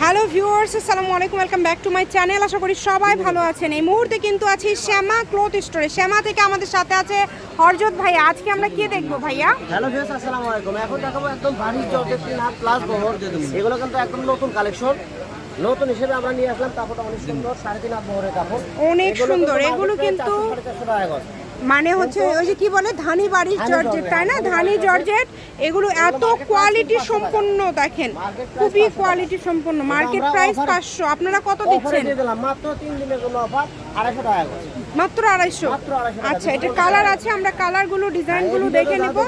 Hello viewers আসসালামু আলাইকুম welcome back to my channel. আশা করি সবাই ভালো আছেন। এই মুহূর্তে কিন্তু আছি শ্যামা ক্লথ স্টোরে। শ্যামা থেকে আমাদের সাথে আছে হরজত ভাইয়া আজকে আমরা কি দেখব ভাইয়া? হ্যালো ভিউয়ার্স আসসালামু আলাইকুম। এখন দেখাবো একদম ভারী জর্জেট তিন হাত প্লাস বহর এগুলো কিন্তু একদম নতুন কালেকশন। নতুন হিসেবে আমরা নিয়ে আসলাম। কাপড়টা অনেক সুন্দর সাড়ে তিন হাত বহরের কাপড়। অনেক সুন্দর। এগুলো কিন্তু price 400 450 টাকা গজ। মানে হচ্ছে ওই যে কি বলে ধানি বাড়ির জর্জেট তাই না? ধানি জর্জেট। এগুলো এত কোয়ালিটি সম্পন্ন দেখেন খুবই কোয়ালিটি সম্পন্ন। মার্কেট প্রাইস পাঁচশো আপনারা কত দিচ্ছেন? মাত্র আড়াইশো টাকা গজ। মাত্র আড়াইশো? মাত্র 250 টাকা। আচ্ছা এটা কালার আছে আমরা কালারগুলো ডিজাইনগুলো হ্যাঁ, দেখে নেব।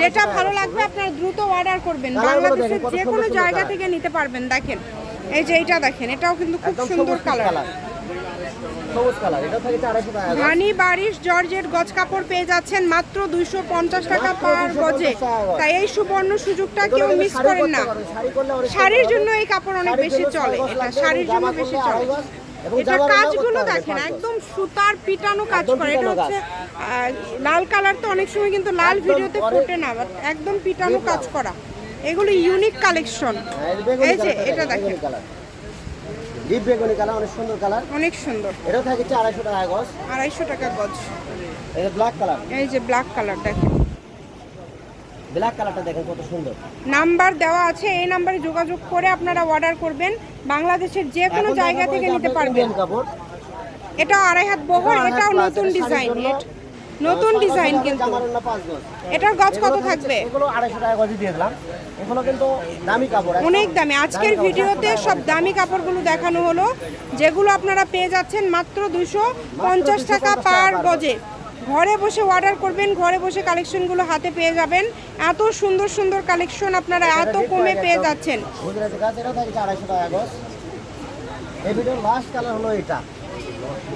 যেটা ভালো লাগবে আপনারা দ্রুত অর্ডার করবেন। বাংলাদেশের যে কোনো জায়গা থেকে নিতে পারবেন দেখেন। এই যে এটা দেখেন এটাও কিন্তু খুব সুন্দর কালার। ধানি বারিশ জর্জের গজ কাপড় পেয়ে যাচ্ছেন মাত্র দুইশো পঞ্চাশ টাকা পার গজে। তাই এই সুবর্ণ সুযোগটা কেউ মিস করেন না। শাড়ির জন্য এই কাপড় অনেক বেশি চলে। এটা শাড়ির জন্য বেশি চলে। এটা কাজগুলো দেখেন একদম সুতার পিটানো কাজ করে। এটা হচ্ছে লাল কালার তো অনেক সময় কিন্তু লাল ভিডিওতে ফুটে না একদম পিটানো কাজ করা। এগুলো ইউনিক কালেকশন হ্যাঁ, এই যে এটা দেখেন, ডিপ বেগুনি কালার অনেক সুন্দর কালার। অনেক সুন্দর। এটা থাকছে আড়াইশো টাকা গজ। আড়াইশো টাকা গজ। এটা ব্ল্যাক কালার এই যে ব্ল্যাক কালার দেখেন। ব্ল্যাক কালারটা দেখেন কত সুন্দর। নাম্বার দেওয়া আছে এই নাম্বারে যোগাযোগ করে আপনারা অর্ডার করবেন। বাংলাদেশের যে কোনো জায়গা থেকে নিতে পারবেন। এটাও আড়াই হাত বহর এটাও নতুন ডিজাইন নতুন ডিজাইন কিন্তু। এটার গজ কত থাকবে? এগুলো আড়াইশো টাকা গজে দিয়ে দিলাম। এগুলো কিন্তু দামি কাপড় অনেক দামি। আজকের ভিডিওতে সব দামি কাপড়গুলো দেখানো হলো যেগুলো আপনারা পেয়ে যাচ্ছেন মাত্র দুশো পঞ্চাশ টাকা পার গজে। ঘরে বসে অর্ডার করবেন ঘরে বসে কালেকশনগুলো হাতে পেয়ে যাবেন। এত সুন্দর সুন্দর কালেকশন আপনারা এত কমে পেয়ে যাচ্ছেন।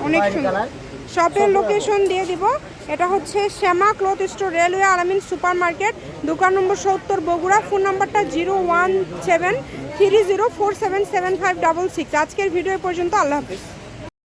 অনেক সুন্দর। শপের লোকেশন দিয়ে দিব। এটা হচ্ছে Shyama cloth store, railway Alamin super market দোকান নম্বর সত্তর বগুড়া, ফোন নাম্বারটা zero one seven three zero four seven seven five double six. আজকের ভিডিও পর্যন্ত, আল্লাহ হাফিজ।